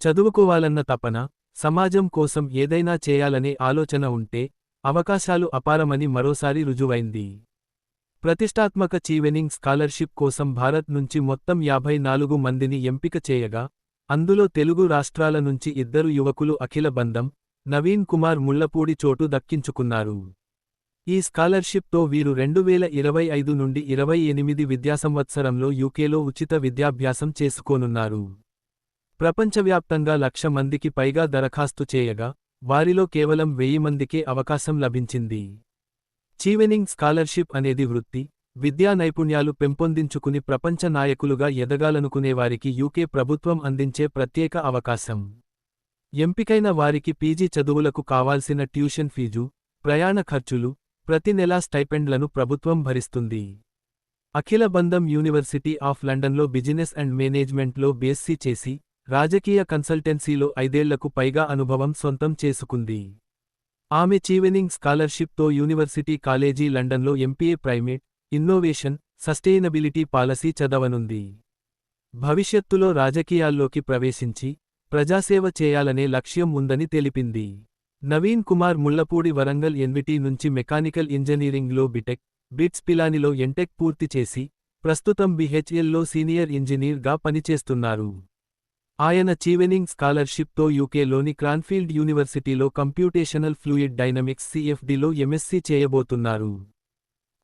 చదువుకోవాలన్న తపన సమాజం కోసం ఏదైనా చేయాలనే ఆలోచన ఉంటే అవకాశాలు అపారమని మరోసారి రుజువైంది. ప్రతిష్టాత్మక చీవెనింగ్ స్కాలర్షిప్ కోసం భారత్ నుంచి మొత్తం యాభై నాలుగు మందిని ఎంపిక చేయగా అందులో తెలుగు రాష్ట్రాల నుంచి ఇద్దరు యువకులు అఖిల బంధం నవీన్ కుమార్ ముళ్ళపూడి చోటు దక్కించుకున్నారు. ఈ స్కాలర్షిప్తో వీరు రెండు వేల ఇరవై ఐదు నుండి ఇరవై ఎనిమిది విద్యాసంవత్సరంలో యూకేలో ఉచిత విద్యాభ్యాసం చేసుకోనున్నారు. ప్రపంచవ్యాప్తంగా లక్ష మందికి పైగా దరఖాస్తు చేయగా వారిలో కేవలం వెయ్యి మందికే అవకాశం లభించింది. చీవెనింగ్ స్కాలర్షిప్ అనేది వృత్తి విద్యా నైపుణ్యాలు పెంపొందించుకుని ప్రపంచ నాయకులుగా ఎదగాలనుకునేవారికి యూకే ప్రభుత్వం అందించే ప్రత్యేక అవకాశం. ఎంపికైన వారికి పీజీ చదువులకు కావాల్సిన ట్యూషన్ ఫీజు ప్రయాణ ఖర్చులు ప్రతి నెలా స్టైపెండ్లను ప్రభుత్వం భరిస్తుంది. అఖిల బంధం యూనివర్సిటీ ఆఫ్ లండన్లో బిజినెస్ అండ్ మేనేజ్మెంట్లో బీఎస్సీ చేసి రాజకీయ కన్సల్టెన్సీలో ఐదేళ్ళకు పైగా అనుభవం సొంతం చేసుకుంది. ఆమె చీవెనింగ్ స్కాలర్షిప్తో యూనివర్సిటీ కాలేజీ లండన్లో MPA primate innovation sustainability policy చదవనుంది. భవిష్యత్తులో రాజకీయాల్లోకి ప్రవేశించి ప్రజాసేవ చేయాలనే లక్ష్యం ఉందని తెలిపింది. నవీన్ కుమార్ ముళ్ళపూడి వరంగల్ ఎన్విటీ నుంచి మెకానికల్ ఇంజనీరింగ్లో బిటెక్ బిట్స్ పిలానిలో ఎంటెక్ పూర్తి చేసి ప్రస్తుతం బిహెచ్ఎల్లో సీనియర్ ఇంజనీర్గా పనిచేస్తున్నారు. ఆయన చీవెనింగ్ స్కాలర్షిప్తో యూకేలోని క్రాన్ఫీల్డ్ యూనివర్సిటీలో కంప్యూటేషనల్ ఫ్లూయిడ్ డైనమిక్స్ సిఎఫ్డిలో ఎంఎస్సీ చేయబోతున్నారు.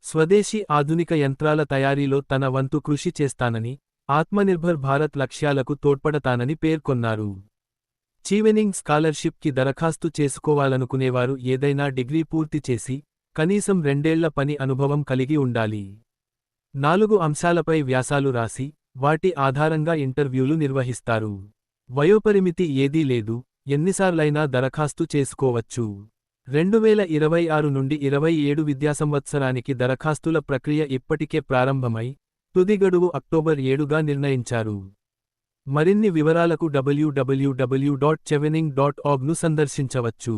స్వదేశీ ఆధునిక యంత్రాల తయారీలో తన వంతు కృషి చేస్తానని ఆత్మనిర్భర్ భారత్ లక్ష్యాలకు తోడ్పడతానని పేర్కొన్నారు. చీవెనింగ్ స్కాలర్షిప్కి దరఖాస్తు చేసుకోవాలనుకునేవారు ఏదైనా డిగ్రీ పూర్తి చేసి కనీసం రెండేళ్ళ పని అనుభవం కలిగి ఉండాలి. నాలుగు అంశాలపై వ్యాసాలు రాసి వాటి ఆధారంగా ఇంటర్వ్యూలు నిర్వహిస్తారు. వయోపరిమితి ఏదీ లేదు ఎన్నిసార్లైనా దరఖాస్తు చేసుకోవచ్చు. రెండువేల ఇరవై ఆరు నుండి ఇరవై ఏడు విద్యాసంవత్సరానికి దరఖాస్తుల ప్రక్రియ ఇప్పటికే ప్రారంభమై తుది గడువు అక్టోబర్ ఏడుగా నిర్ణయించారు. మరిన్ని వివరాలకు డబ్ల్యూడబ్ల్యూడబ్ల్యూ డాట్ చెవెనింగ్ డాట్ ఆగ్ను సందర్శించవచ్చు.